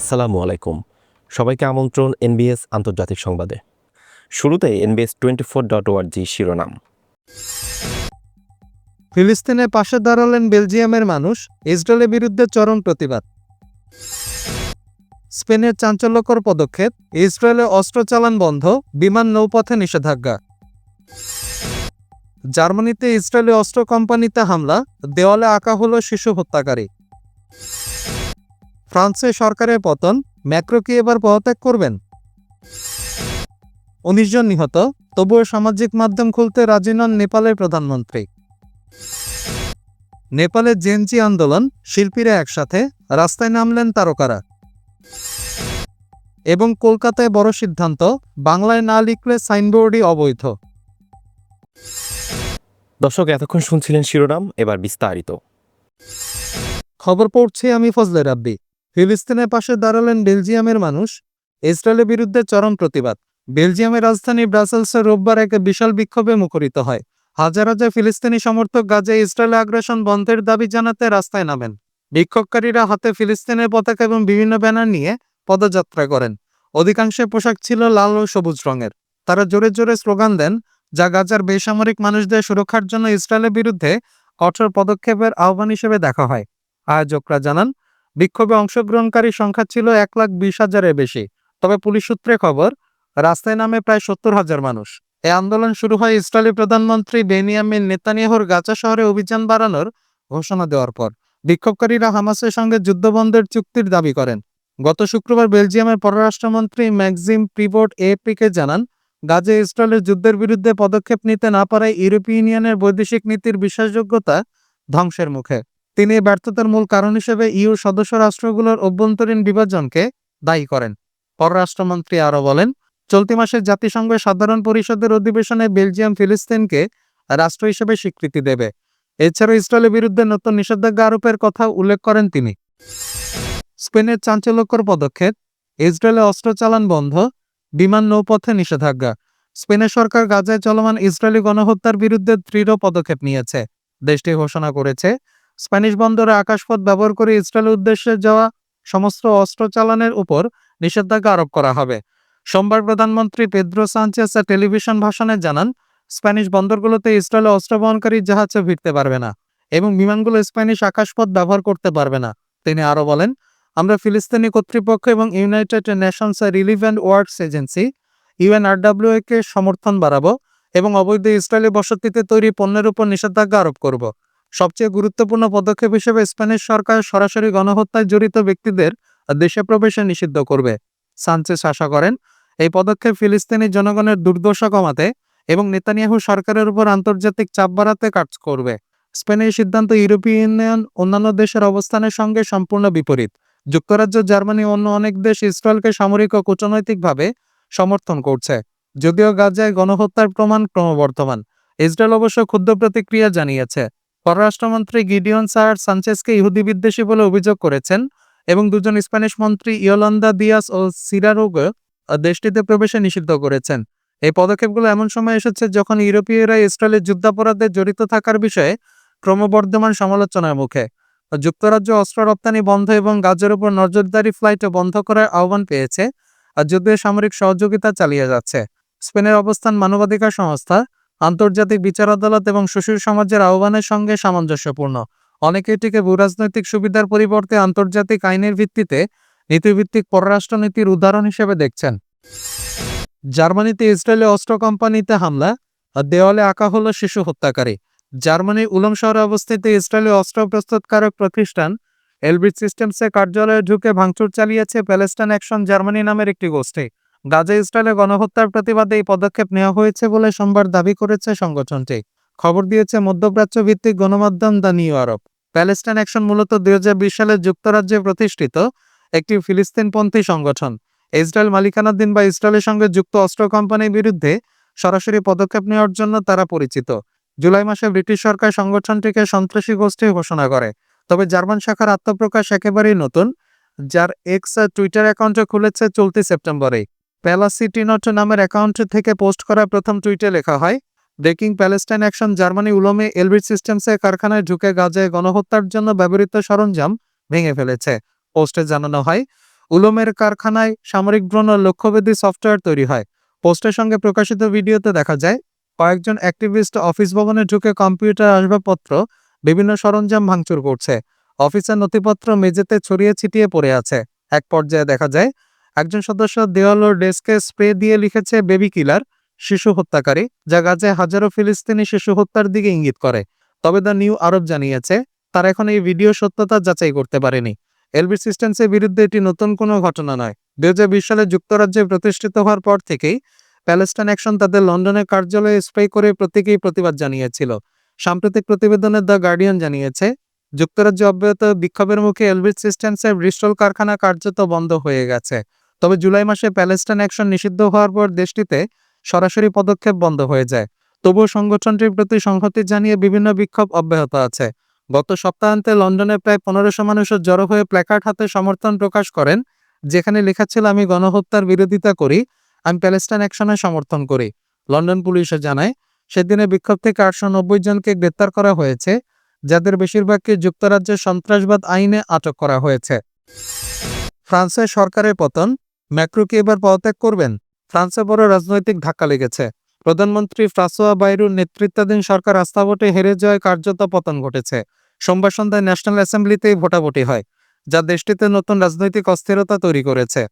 আসসালামু আলাইকুম। সবাইকে আমন্ত্রণ এনবিএস আন্তর্জাতিক সংবাদে। শুরুতে এনবিএস টোয়েন্টি ফোর ডট ওয়ার্জি শিরোনাম। ফিলিস্তিনের পাশে দাঁড়ালেন বেলজিয়ামের মানুষ, ইসরায়েলের বিরুদ্ধে চরম প্রতিবাদ। স্পেনের চাঞ্চল্যকর পদক্ষেপ, ইসরায়েলে অস্ত্র চালান বন্ধ, বিমান নৌপথে নিষেধাজ্ঞা। জার্মানিতে ইসরায়েলি অস্ত্র কোম্পানিতে হামলা, দেওয়ালে আঁকা হলো শিশু হত্যাকারী। ফ্রান্সে সরকারের পতন ম্যাক্রো কি এবার পদত্যাগ করবেন? উনিশ জন নিহত তবুও সামাজিক মাধ্যম খুলতে রাজি নন নেপালের প্রধানমন্ত্রী। নেপালের জেনজি আন্দোলন শিল্পীরা একসাথে রাস্তায় নামলেন তারকারা। এবং কলকাতায় বড় সিদ্ধান্ত বাংলায় না লিখলে সাইনবোর্ডই অবৈধ। দর্শক এতক্ষণ শুনছিলেন শিরোনাম এবার বিস্তারিত। খবর পড়ছি আমি ফজলে রাব্বি। ফিলিস্তিনের পাশে দাঁড়ালেন বেলজিয়ামের মানুষ। ইসরায়েলের বিরুদ্ধে চরম প্রতিবাদ। বেলজিয়ামের রাজধানী ব্রাসেলসে রোববার এক বিশাল বিক্ষোভে মুখরিত হয়। হাজার হাজার ফিলিস্তিনি সমর্থক গাজায় ইসরায়েলে আগ্রাসন বন্ধের দাবি জানাতে রাস্তায় নামেন। বিক্ষোভকারীরা হাতে ফিলিস্তিনের পতাকা এবং বিভিন্ন ব্যানার নিয়ে পদযাত্রা করেন। অধিকাংশের পোশাক ছিল লাল ও সবুজ রঙের। তারা জোরে জোরে স্লোগান দেন, যা গাজার বেসামরিক মানুষদের সুরক্ষার জন্য ইসরায়েলের বিরুদ্ধে কঠোর পদক্ষেপের আহ্বান হিসেবে দেখা হয়। আয়োজকরা জানান বিক্ষোভে অংশগ্রহণকারী সংখ্যা ছিল এক লাখ বিশ হাজারের বেশি। তবে পুলিশ সূত্রে খবর, রাস্তায় নামে প্রায় সত্তর হাজার মানুষ। এই আন্দোলন শুরু হয় ইসরায়েলি প্রধানমন্ত্রী বেনিয়ামিন নেতানিয়াহুর গাজা শহরে অভিযান বাড়ানোর ঘোষণা দেওয়ার পর বিক্ষোভকারীরা হামাসের সঙ্গে যুদ্ধবন্ধের চুক্তির দাবি করেন। গত শুক্রবার বেলজিয়ামের পররাষ্ট্রমন্ত্রী ম্যাক্সিম প্রিবোর্ট এপিকে জানান, গাজে ইসরায়েলের যুদ্ধের বিরুদ্ধে পদক্ষেপ নিতে না পারায় ইউরোপীয় ইউনিয়নের বৈদেশিক নীতির বিশ্বাসযোগ্যতা ধ্বংসের মুখে। তিনি ব্যর্থতার মূল কারণ হিসেবে ইউ সদস্য রাষ্ট্রগুলোর অভ্যন্তরীণ বিভাজনকে দায়ী করেন। পররাষ্ট্রমন্ত্রী আরও বলেন, চলতি মাসে জাতিসংঘের সাধারণ পরিষদের অধিবেশনে বেলজিয়াম ফিলিস্তিনকে রাষ্ট্র হিসেবে স্বীকৃতি দেবে। এছাড়াও ইসরায়েলের বিরুদ্ধে নতুন নিষেধাজ্ঞা আরোপের কথা উল্লেখ করেন তিনি। স্পেনের চাঞ্চল্যকর পদক্ষেপ, ইসরায়েলে অস্ত্র চালান বন্ধ, বিমান নৌপথে নিষেধাজ্ঞা। স্পেনের সরকার গাজায় চলমান ইসরায়েলি গণহত্যার বিরুদ্ধে দৃঢ় পদক্ষেপ নিয়েছে। দেশটি ঘোষণা করেছে স্প্যানিশ বন্দরে আকাশপথ ব্যবহার করে ইসরায়েলের উদ্দেশ্যে যাওয়া সমস্ত অস্ত্র চালানের উপর নিষেধাজ্ঞা আরোপ করা হবে। সোমবার প্রধানমন্ত্রী পেদ্রো সানচেস টেলিভিশন ভাষণে জানান, স্প্যানিশ বন্দরগুলোতে ইসরায়েলে অস্ত্র বহনকারী জাহাজে ভিড়তে পারবে না এবং বিমানগুলো স্প্যানিশ আকাশপথ ব্যবহার করতে পারবে না। তিনি আরও বলেন, আমরা ফিলিস্তিনি কর্তৃপক্ষ এবং United Nations Relief and Works Agency, UNRW কে সমর্থন বাড়াবো এবং অবৈধ ইসরায়েলি বসতিতে তৈরি পণ্যের উপর নিষেধাজ্ঞা আরোপ করব। সবচেয়ে গুরুত্বপূর্ণ পদক্ষেপ হিসেবে স্প্যানিশ সরকার সরাসরি গণহত্যায় জড়িত ব্যক্তিদের দেশে প্রবেশে নিষিদ্ধ করবে। সানচেস আশা করেন, এই পদক্ষেপ ফিলিস্তিনি জনগণের দুর্দশা কমাতে এবং নেতানিয়াহু সরকারের উপর আন্তর্জাতিক চাপ বাড়াতে কাজ করবে। স্পেনের সিদ্ধান্ত ইউরোপীয় ইউনিয়ন অন্যান্য দেশের অবস্থানের সঙ্গে সম্পূর্ণ বিপরীত। যুক্তরাজ্য, জার্মানি অন্য অনেক দেশ ইসরায়েলকে সামরিক ও কূটনৈতিকভাবে সমর্থন করছে, যদিও গাজায় গণহত্যার প্রমাণ ক্রমবর্ধমান। ইসরায়েল অবশ্য ক্ষুদ্র প্রতিক্রিয়া জানিয়েছে। পররাষ্ট্রমন্ত্রী গিডিয়ন সার সানচেসকে ইহুদি বিদ্বেষী বলে অভিযোগ করেছেন এবং দুজন স্প্যানিশ মন্ত্রী ইয়োলান্দা দিয়াস ও সিরারোগো দেশটিতে প্রবেশে নিষিদ্ধ করেছেন। এই পদক্ষেপগুলো এমন সময় এসেছে যখন ইউরোপীয়রা ইসরায়েলের যুদ্ধাপরাধে জড়িত থাকার বিষয়ে ক্রমবর্ধমান সমালোচনার মুখে। যুক্তরাজ্য অস্ত্র রপ্তানি বন্ধ এবং গাজের উপর নজরদারি ফ্লাইটও বন্ধ করার আহ্বান পেয়েছে, আর যুদ্ধে সামরিক সহযোগিতা চালিয়ে যাচ্ছে। স্পেনের অবস্থান মানবাধিকার সংস্থা আন্তর্জাতিক বিচার আদালত এবং সুশীল সমাজের আহ্বানের সঙ্গে সামঞ্জস্যপূর্ণ। অনেকে এটিকে ভূরাজনৈতিক সুবিধার পরিবর্তে আন্তর্জাতিক আইনের ভিত্তিতে নীতিভিত্তিক পররাষ্ট্রনীতির উদাহরণ হিসেবে দেখছেন। জার্মানিতে ইসরায়েলি অস্ত্র কোম্পানিতে হামলা, দেওয়ালে আঁকা হলো শিশু হত্যাকারী। জার্মানির উলম শহরে অবস্থিত ইসরায়েলি অস্ত্র প্রস্তুতকারক প্রতিষ্ঠান এলবিট সিস্টেমসে কার্যালয়ে ঢুকে ভাঙচুর চালিয়েছে প্যালেস্টাইন অ্যাকশন জার্মানি নামের একটি গোষ্ঠী। গাজা ইসরায়েলে গণহত্যার প্রতিবাদে এই পদক্ষেপ নেওয়া হয়েছে বলে সোমবার দাবি করেছে সংগঠনটি। খবর দিয়েছে মধ্যপ্রাচ্য ভিত্তিক গণমাধ্যম the New Arab. Palestine Action মূলত দুই সালে যুক্তরাজ্যে প্রতিষ্ঠিত একটি ফিলিস্তিনপন্থী সংগঠন। ইসরায়েল মালিকানাধীন বা ইসরায়েলের সঙ্গে যুক্ত অস্ত্র কোম্পানির বিরুদ্ধে সরাসরি পদক্ষেপ নেওয়ার জন্য তারা পরিচিত। জুলাই মাসে ব্রিটিশ সরকার সংগঠনটিকে সন্ত্রাসী গোষ্ঠী ঘোষণা করে। তবে জার্মান শাখার আত্মপ্রকাশ একেবারেই নতুন, যার এক্স টুইটার অ্যাকাউন্টে খুলেছে চলতি সেপ্টেম্বরেই প্যালাসিটিনট নামের অ্যাকাউন্ট থেকে পোস্ট করা প্রথম টুইটে লেখা হয় ব্রেকিং প্যালেস্টাইন অ্যাকশন জার্মানি উলমে এলবিট সিস্টেমসের কারখানায় ঢুকে গাজায় গণহত্যার জন্য ব্যবহৃত সরঞ্জাম ভেঙে ফেলেছে। পোস্টে জানানো হয়, উলমের কারখানায় সামরিক ড্রোন ও লক্ষ্যভেদী সফটওয়্যার তৈরি হয়। পোস্টের সঙ্গে প্রকাশিত ভিডিওতে দেখা যায়, কয়েকজন অ্যাক্টিভিস্ট অফিস ভবনে ঢুকে কম্পিউটার আসবাবপত্র, বিভিন্ন সরঞ্জাম ভাঙচুর করছে। অফিসের নথিপত্র মেঝেতে ছড়িয়ে ছিটিয়ে পড়ে আছে। এক পর্যায়ে দেখা যায় একজন সদস্য দেওয়াল ও ডেস্কে স্প্রে দিয়ে লিখেছে, বেবি কিলার, শিশু হত্যাকারী, যা গাজে হাজারো ফিলিস্তিনি শিশু হত্যার দিকে ইঙ্গিত করে। তবে দ্য নিউ আরব জানিয়েছে, তারা এখন এই ভিডিও সত্যতা যাচাই করতে পারেনি। এলবি সিস্টেমসের বিরুদ্ধে এটি নতুন কোনো ঘটনা নয়। দুই সালে যুক্তরাজ্যে প্রতিষ্ঠিত হওয়ার পর থেকেই প্যালেস্টাইন অ্যাকশন তাদের লন্ডনের কার্যালয়ে স্প্রে করে প্রত্যেকেই প্রতিবাদ জানিয়েছিল। সাম্প্রতিক প্রতিবেদনে দ্য গার্ডিয়ান জানিয়েছে, যুক্তরাজ্যে অব্যাহত বিক্ষোভের মুখে এলবিট সিস্টেমসের ব্রিস্টল কারখানা কার্যত বন্ধ হয়ে গেছে। তবে জুলাই মাসে প্যালেস্টাইন অ্যাকশন নিষিদ্ধ হওয়ার পর দেশটিতে সরাসরি পদক্ষেপ বন্ধ হয়ে যায়। তবুও সংগঠনটির প্রতি সংহতি জানিয়ে বিভিন্ন বিক্ষোভ অব্যাহত আছে। গত সপ্তাহান্তে লন্ডনে প্রায় পনেরোশো মানুষের জড়ো হয়ে প্ল্যাকার্ড হাতে সমর্থন প্রকাশ করেন, যেখানে লেখা ছিল, আমি গণহত্যার বিরোধিতা করি, আমি প্যালেস্টাইন অ্যাকশনে সমর্থন করি। লন্ডন পুলিশে জানায়, সেদিনে বিক্ষোভ থেকে আটশো নব্বই জনকে গ্রেপ্তার করা হয়েছে, যাদের বেশিরভাগকে যুক্তরাজ্যের সন্ত্রাসবাদ আইনে আটক করা হয়েছে। ফ্রান্সের সরকারের পতন ম্যাক্রো কি এবার পদত্যাগ করবেন। ফ্রান্সে বড় রাজনৈতিক ধাক্কা লেগেছে। প্রধানমন্ত্রী ফ্রাসোয়া বাইরুর নেতৃত্বাধীন সরকার আস্থা ভোটে হেরে যাওয়ায় কার্যত পতন ঘটেছে। সোমবার সন্ধ্যায় ন্যাশনাল অ্যাসেম্বলিতেই ভোটাভুটি হয়, যা দেশটিতে নতুন রাজনৈতিক অস্থিরতা তৈরি করেছে।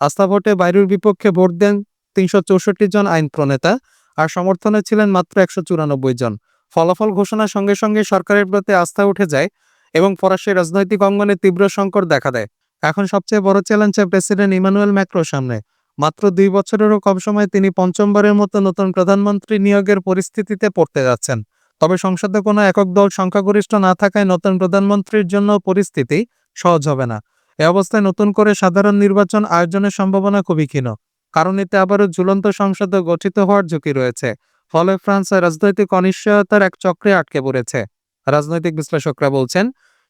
আস্থা ভোটে বাইরুর বিপক্ষে ভোট দেন তিনশো চৌষট্টি জন আইন প্রণেতা আর সমর্থনে ছিলেন মাত্র একশো চুরানব্বই জন। ফলাফল ঘোষণার সঙ্গে সঙ্গে সরকারের প্রতি আস্থা উঠে যায় এবং ফরাসি রাজনৈতিক অঙ্গনে তীব্র সংকট দেখা দেয়। এখন সবচেয়ে বড় চ্যালেঞ্জ প্রেসিডেন্ট ইমানুয়েল ম্যাক্রোর সামনে। মাত্র দুই বছরেরও কম সময়ে তিনি পঞ্চমবারের মতো নতুন প্রধানমন্ত্রী নিয়োগের পরিস্থিতিতে পড়তে যাচ্ছেন। তবে সংসদে কোনো একক দল সংখ্যাগরিষ্ঠ না থাকায় নতুন প্রধানমন্ত্রীর জন্য পরিস্থিতি সহজ হবে না। এ অবস্থায় নতুন করে সাধারণ নির্বাচন আয়োজনের সম্ভাবনা খুবই ক্ষীণ। কারণ এতে আবারও ঝুলন্ত সংসদ গঠিত হওয়ার ঝুঁকি রয়েছে। ফলে ফ্রান্স রাজনৈতিক অনিশ্চয়তার এক চক্রে আটকে পড়েছে। রাজনৈতিক বিশ্লেষকরা বলছেন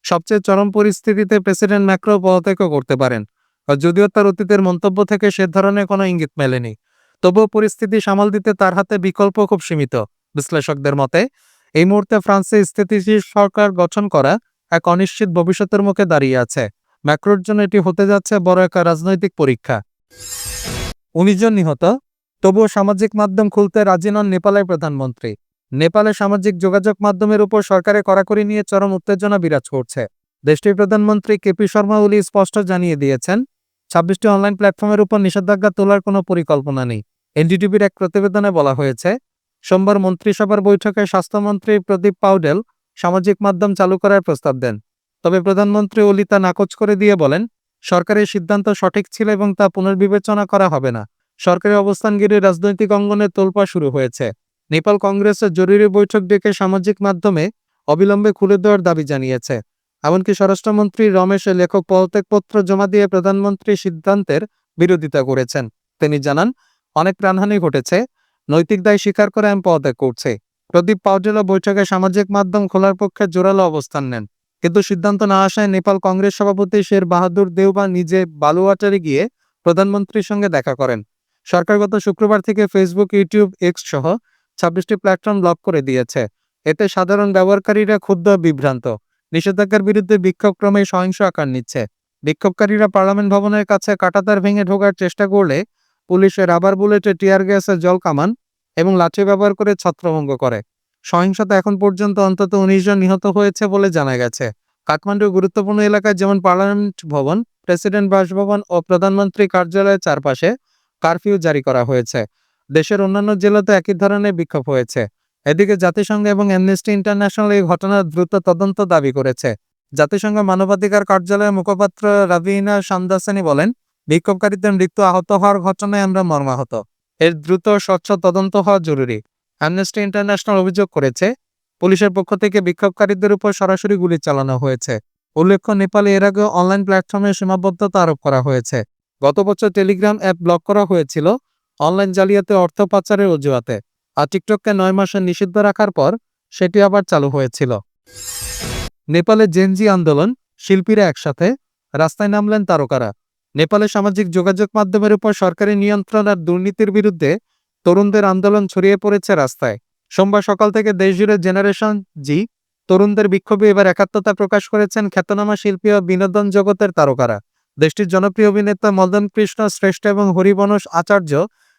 সবচেয়ে চরম পরিস্থিতিতে প্রেসিডেন্ট ম্যাক্রো পদত্যাগও করতে পারেন। যদিও তার অতীতের মন্তব্য থেকে সে ধরনের কোনো ইঙ্গিত মেলেনি। তবুও পরিস্থিতি সামাল দিতে তার হাতে বিকল্প খুব সীমিত। বিশ্লেষকদের মতে, এই মুহূর্তে ফ্রান্সে স্থিতিশীল সরকার গঠন করা এক অনিশ্চিত ভবিষ্যতের মুখে দাঁড়িয়ে আছে। ম্যাক্রোর জন্য এটি হতে যাচ্ছে বড় একটা রাজনৈতিক পরীক্ষা। উনিশ জন নিহত, তবুও সামাজিক মাধ্যম খুলতে রাজি নন নেপালের প্রধানমন্ত্রী। নেপালে সামাজিক যোগাযোগ মাধ্যমের উপর সরকারের কড়াকড়ি নিয়ে চরম উত্তেজনা বিরাজ করছে। দেশটির প্রধানমন্ত্রী কেপি শর্মা ওলি স্পষ্ট জানিয়ে দিয়েছেন, ছাব্বিশটি অনলাইন প্ল্যাটফর্মের উপর নিষেধাজ্ঞা তোলার কোনো পরিকল্পনা নেই। এনডিটিভির এক প্রতিবেদনে বলা হয়েছে, সোমবার মন্ত্রিসভার বৈঠকে স্বাস্থ্যমন্ত্রী প্রদীপ পাউডেল সামাজিক মাধ্যম চালু করার প্রস্তাব দেন। তবে প্রধানমন্ত্রী ওলি তা নাকচ করে দিয়ে বলেন, সরকারের সিদ্ধান্ত সঠিক ছিল এবং তা পুনর্বিবেচনা করা হবে না। সরকারি অবস্থান ঘিরে রাজনৈতিক অঙ্গনে তোলপা শুরু হয়েছে। নেপাল কংগ্রেসের জরুরি বৈঠক ডেকে সামাজিক মাধ্যমে অবিলম্বে খুলে দেওয়ার দাবি জানিয়েছে। এমনকি স্বরাষ্ট্রমন্ত্রী রমেশ লেখক পদত্যাগপত্র জমা দিয়ে প্রধানমন্ত্রী সিদ্ধান্তের বিরোধিতা করেছেন। তিনি জানান, অনেক প্রাণহানি ঘটেছে, নৈতিক দায় স্বীকার করে আমি পদত্যাগ করছে। প্রদীপ পাউডেলা বৈঠকে সামাজিক মাধ্যম খোলার পক্ষে জোরালো অবস্থান নেন। কিন্তু সিদ্ধান্ত না আসায় নেপাল কংগ্রেস সভাপতি শের বাহাদুর দেওবা নিজে বালুয়াটারে গিয়ে প্রধানমন্ত্রীর সঙ্গে দেখা করেন। সরকার গত শুক্রবার থেকে ফেসবুক, ইউটিউব, এক্স সহ ছাব্বিশটি প্ল্যাটফর্ম ব্লক করে দিয়েছে। এতে সাধারণ ব্যবহারকারীরা ক্ষুব্ধ, বিভ্রান্ত। নিষেধাজ্ঞার বিরুদ্ধে বিক্ষোভ ক্রমে সহিংস আকার নিচ্ছে। বিক্ষোভকারীরা পার্লামেন্ট ভবনের কাছে কাটাতার ভেঙে ঢোকার চেষ্টা করলে পুলিশে রাবার বুলেটে টিয়ার গ্যাসের জল কামান এবং লাঠি ব্যবহার করে ছত্রভঙ্গ করে। সহিংসতা এখন পর্যন্ত অন্তত উনিশ জন নিহত হয়েছে বলে জানা গেছে। কাঠমান্ডুর গুরুত্বপূর্ণ এলাকায় যেমন পার্লামেন্ট ভবন, প্রেসিডেন্ট বাসভবন ও প্রধানমন্ত্রী কার্যালয়ের চারপাশে কারফিউ জারি করা হয়েছে। দেশের অন্যান্য জেলাতে একই ধরনের বিক্ষোভ হয়েছে। এদিকে জাতিসংঘ এবং অ্যামনেস্টি ইন্টারন্যাশনাল এই ঘটনার দ্রুত তদন্ত দাবি করেছে। জাতিসংঘ মানবাধিকার কার্যালয়ের মুখপাত্র রাবিনা সান্দাসানি বলেন, বিক্ষোভকারীদের মৃত্যু আহত হওয়ার ঘটনায় আমরা মর্মাহত। এর দ্রুত স্বচ্ছ তদন্ত হওয়া জরুরি। অ্যামনেস্টি ইন্টারন্যাশনাল অভিযোগ করেছে, পুলিশের পক্ষ থেকে বিক্ষোভকারীদের উপর সরাসরি গুলি চালানো হয়েছে। উল্লেখ্য, নেপালে এর আগে অনলাইন প্ল্যাটফর্মে সীমাবদ্ধতা আরোপ করা হয়েছে। গত বছর টেলিগ্রাম অ্যাপ ব্লক করা হয়েছিল। অনলাইন জালিয়াতে অর্থ পাচারের অজুহাতে, আর টিকটককে নয় মাসে নিষিদ্ধ রাখার পর সেটি আবার চালু হয়েছিল। নেপালে জেনজি আন্দোলন, শিল্পীরা একসাথে, রাস্তায় নামলেন তারকারা। নেপালে সামাজিক যোগাযোগ মাধ্যমের উপর সরকারি নিয়ন্ত্রণ আর দুর্নীতির বিরুদ্ধে তরুণদের আন্দোলন ছড়িয়ে পড়েছে রাস্তায়। সোমবার সকাল থেকে দেশজুড়ে জেনারেশন জি, তরুণদের বিক্ষোভে এবার একাত্মতা প্রকাশ করেছেন খ্যাতনামা শিল্পী ও বিনোদন জগতের তারকারা। দেশটির জনপ্রিয় অভিনেতা মদন কৃষ্ণ শ্রেষ্ঠ এবং হরিবনস আচার্য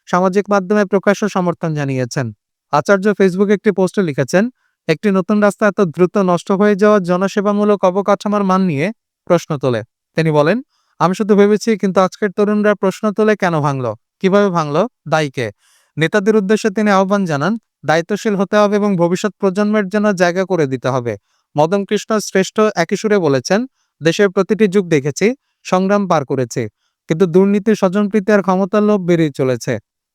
সামাজিক মাধ্যমে প্রকাশ্য সমর্থন জানিয়েছেন। আচার্য ফেসবুকে একটি পোস্টে লিখেছেন, একটি নতুন রাস্তা এত দ্রুত নষ্ট হয়ে যাওয়া জনসেবামূলক অবকাঠামোর মান নিয়ে প্রশ্ন তোলে। তিনি বলেন, আমি শুধু ভেবেছি, কিন্তু আজকের তরুণরা প্রশ্ন তোলে কেন ভাঙলো? কীভাবে ভাঙলো? দায়ীকে নেতাদের উদ্দেশ্যে তিনি আহ্বান জানান, দায়িত্বশীল হতে হবে এবং ভবিষ্যৎ প্রজন্মের জন্য জায়গা করে দিতে হবে। মদন কৃষ্ণ শ্রেষ্ঠ একই সুরে বলেছেন, দেশের প্রতিটি যুগ দেখেছি, সংগ্রাম পার করেছি, কিন্তু দুর্নীতি স্বজনপ্রীতি আর ক্ষমতার লোভ বেড়েই চলেছে।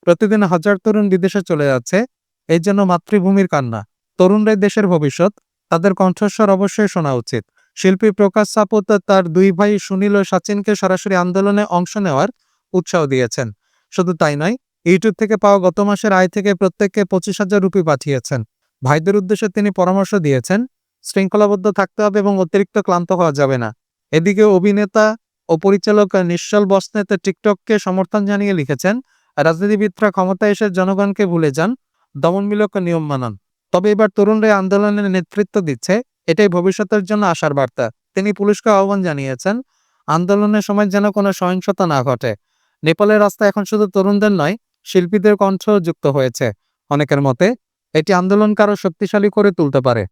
প্রতিদিন হাজার তরুণ বিদেশে চলে যাচ্ছে এই জন্য মাতৃভূমির কান্না। তরুণরাই দেশের ভবিষ্যৎ, তাদের কণ্ঠস্বর অবশ্যই শোনা উচিত। শিল্পী প্রকাশ সাপত তার দুই ভাই সুনীল ও সচিনকে সরাসরি আন্দোলনে অংশ নেওয়ার উৎসাহ দিয়েছেন। শুধু তাই নয়, ইউটিউব থেকে পাওয়া গত মাসের আয় থেকে প্রত্যেককে পঁচিশ হাজার রুপি পাঠিয়েছেন। ভাইদের উদ্দেশ্যে তিনি পরামর্শ দিয়েছেন, শৃঙ্খলাবদ্ধ থাকতে হবে এবং অতিরিক্ত ক্লান্ত হওয়া যাবে না। এদিকে অভিনেতা ও পরিচালক নিশ্চল বসনেত টিকটককে সমর্থন জানিয়ে লিখেছেন রাজনীতিবিদরা ক্ষমতায় এসে জনগণকে ভুলে যান, দমনমূলক নিয়ম মানান। তবে এবার তরুণরা আন্দোলনের নেতৃত্ব দিচ্ছে, এটাই ভবিষ্যতের জন্য আশার বার্তা। তিনি পুলিশকে আহ্বান জানিয়েছেন, আন্দোলনের সময় যেন কোনো সহিংসতা না ঘটে। নেপালের রাস্তা এখন শুধু তরুণদের নয়, শিল্পীদের কণ্ঠ যুক্ত হয়েছে। অনেকের মতে, এটি আন্দোলনকে আরও শক্তিশালী করে তুলতে পারে।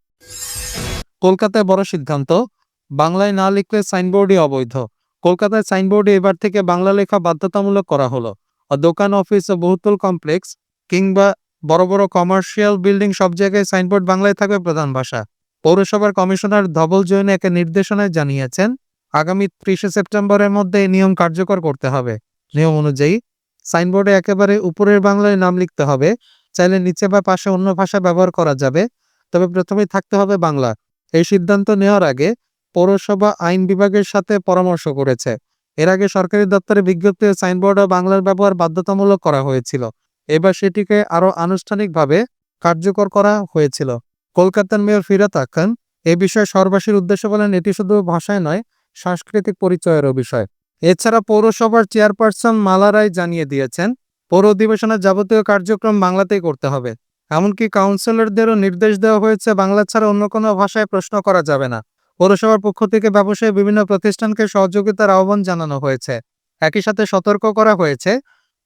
কলকাতায় বড় সিদ্ধান্ত, বাংলায় না লিখলে সাইনবোর্ডই অবৈধ। কলকাতায় সাইনবোর্ডে এবার থেকে বাংলা লেখা বাধ্যতামূলক করা হলো। দোকান অফিস ও বহুতল কমপ্লেক্স কিংবা বড় বড় কমার্শিয়াল বিল্ডিং সব জায়গায় সাইনবোর্ড বাংলায় থাকবে প্রধান ভাষা। পৌরসভার কমিশনার ধবল জৈন এক নির্দেশনায় জানিয়েছেন, আগামী ত্রিশে সেপ্টেম্বরের মধ্যে এই নিয়ম কার্যকর করতে হবে। নিয়ম অনুযায়ী সাইনবোর্ডে একেবারে উপরের বাংলায় নাম লিখতে হবে, চাইলে নিচে বা পাশে অন্য ভাষা ব্যবহার করা যাবে, তবে প্রথমেই থাকতে হবে বাংলা। এই সিদ্ধান্ত নেওয়ার আগে পৌরসভা আইন বিভাগের সাথে পরামর্শ করেছে। এর আগে সরকারি দপ্তরে বিজ্ঞপ্তি ও সাইনবোর্ড ও বাংলার ব্যবহার বাধ্যতামূলক করা হয়েছিল। এবার সেটিকে আরও আনুষ্ঠানিকভাবে কার্যকর করা হয়েছিল। কলকাতার মেয়র ফিরাত আখান এ বিষয়ে সর্বাসীর উদ্দেশ্য বলেন, এটি শুধু ভাষায় নয়, সাংস্কৃতিক পরিচয়েরও বিষয়। এছাড়া পৌরসভার চেয়ারপারসন মালা রায় জানিয়ে দিয়েছেন, পৌর অধিবেশনের যাবতীয় কার্যক্রম বাংলাতেই করতে হবে। এমনকি কাউন্সিলরদেরও নির্দেশ দেওয়া হয়েছে, বাংলা ছাড়া অন্য কোনো ভাষায় প্রশ্ন করা যাবে না। পৌরসভার পক্ষ থেকে ব্যবসায়ী বিভিন্ন প্রতিষ্ঠানকে সহযোগিতার আহ্বান জানানো হয়েছে। একই সাথে সতর্ক করা হয়েছে,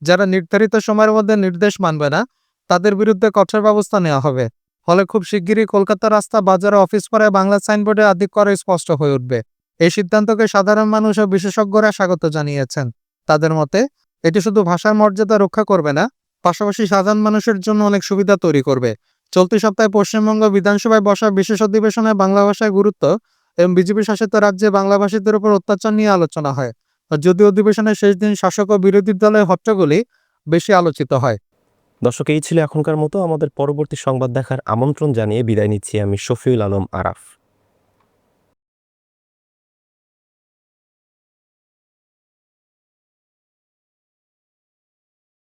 যারা নির্ধারিত সময়ের মধ্যে নির্দেশ মানবে না, তাদের বিরুদ্ধে কঠোর ব্যবস্থা নেওয়া হবে। ফলে খুব শিগগিরই কলকাতা রাস্তা, বাজার অফিস পাড়ায় বাংলা সাইনবোর্ডে আধিক করা স্পষ্ট হয়ে উঠবে। এই সিদ্ধান্তকে সাধারণ মানুষ ও বিশেষজ্ঞরা স্বাগত জানিয়েছেন। তাদের মতে, এটি শুধু ভাষার মর্যাদা রক্ষা করবে না, পাশাপাশি সাধারণ মানুষের জন্য অনেক সুবিধা তৈরি করবে। চলতি সপ্তাহে পশ্চিমবঙ্গ বিধানসভায় বসা বিশেষ অধিবেশনে বাংলা ভাষায় গুরুত্ব এবং বিজেপি শাসিত রাজ্যে বাংলা ভাষীদের উপর অত্যাচার নিয়ে আলোচনা হয়। যদিও অধিবেশনের শেষ দিন শাসক ও বিরোধী দলের হট্টগোলই বেশি আলোচিত হয়। দর্শক, এই ছিল এখনকার মতো। আমাদের পরবর্তী সংবাদ দেখার আমন্ত্রণ জানিয়ে বিদায় নিচ্ছি আমি শফিউল আলম আরাফ।